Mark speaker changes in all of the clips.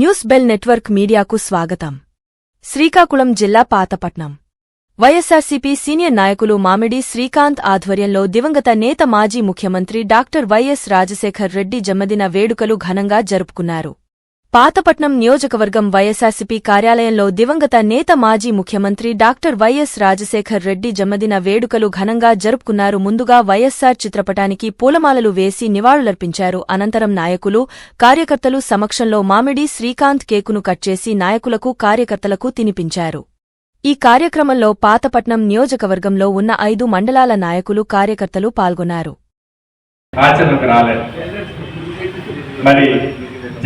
Speaker 1: News bell network మీడియాకు స్వాగతం. శ్రీకాకుళం జిల్లా పాతపట్నం. వైఎస్సార్సీపీ సీనియర్ నాయకులు మామిడి శ్రీకాంత్ ఆధ్వర్యంలో దివంగత నేత మాజీ ముఖ్యమంత్రి డాక్టర్ వైఎస్ రాజశేఖర్ రెడ్డి జన్మదిన వేడుకలు ఘనంగా జరుపుకున్నారు. పాతపట్నం నియోజకవర్గం వైఎస్సార్సీపీ కార్యాలయంలో దివంగత నేత మాజీ ముఖ్యమంత్రి డాక్టర్ వైఎస్ రాజశేఖర్ రెడ్డి జన్మదిన వేడుకలు ఘనంగా జరుపుకున్నారు. ముందుగా వైఎస్సార్ చిత్రపటానికి పూలమాలలు వేసి నివాళులర్పించారు. అనంతరం నాయకులు కార్యకర్తలు సమక్షంలో మామిడి శ్రీకాంత్ కేకును కట్ చేసి నాయకులకు కార్యకర్తలకు తినిపించారు. ఈ కార్యక్రమంలో పాతపట్నం నియోజకవర్గంలో ఉన్న ఐదు మండలాల నాయకులు కార్యకర్తలు పాల్గొన్నారు.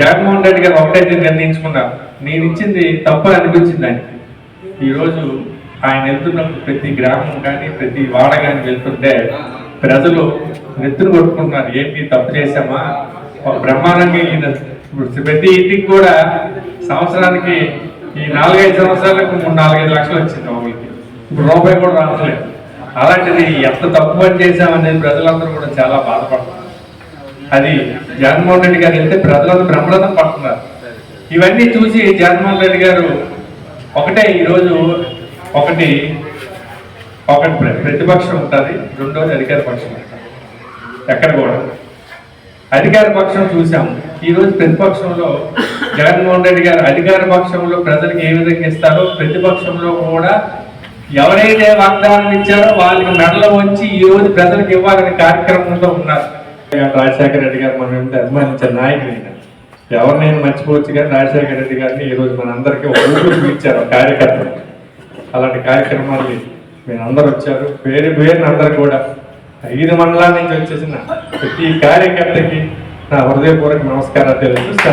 Speaker 2: జగన్మోహన్ రెడ్డి గారు ఒకటైతే నిర్ణయించుకున్నారు. నేను ఇచ్చింది తప్పు అనిపించింది ఆయనకి. ఈరోజు ఆయన వెళ్తున్నప్పుడు ప్రతి గ్రామం కానీ ప్రతి వాడ కానీ వెళ్తుంటే ప్రజలు నెత్తురు కొట్టుకుంటున్నారు. ఏంటి తప్పు చేశామా? ఒక బ్రహ్మాండంగా ఈయన ఇప్పుడు ప్రతి ఇంటికి కూడా సంవత్సరానికి ఈ నాలుగైదు సంవత్సరాలకు మూడు నాలుగైదు లక్షలు వచ్చింది ఒకరికి ఇప్పుడు రూపాయి కూడా రావట్లేదు. అలాంటిది ఎంత తప్పు పని చేశామనేది ప్రజలందరూ కూడా చాలా బాధపడుతున్నారు అది జగన్మోహన్ రెడ్డి గారు వెళ్తే ప్రజలందరూ బ్రహ్మరథం పడుతున్నారు. ఇవన్నీ చూసి జగన్మోహన్ రెడ్డి గారు ఒకటే ఈరోజు ఒకటి ఒకటి ప్ర- ప్రతిపక్షం ఉంటుంది రెండోది అధికార పక్షం ఉంటుంది. ఎక్కడ కూడా. అధికార పక్షం చూసాం. ఈ రోజు ప్రతిపక్షంలో జగన్మోహన్ రెడ్డి గారు అధికార పక్షంలో ప్రజలకు ఏ విధంగా ఇస్తారో ప్రతిపక్షంలో కూడా ఎవరైతే వాగ్దానం ఇచ్చారో వాళ్ళకి మెడలో వచ్చి ఈ రోజు ప్రజలకు ఇవ్వాలనే కార్యక్రమంలో గారు రాజశేఖర రెడ్డి గారు మనం అభిమానించే నాయకుడు ఆయన. ఎవరినైనా మర్చిపోవచ్చు కానీ రాజశేఖర రెడ్డి గారిని ఈరోజు మనందరికీ ఒక ఊపిరి ఇచ్చారు కార్యకర్తలు. అలాంటి కార్యక్రమాలు మీరు అందరు వచ్చారు. పేరు పేరుని అందరు కూడా ఐదు మండలాల నుంచి వచ్చేసిన ప్రతి కార్యకర్తకి నా హృదయపూర్వక నమస్కారాలు తెలుస్తూ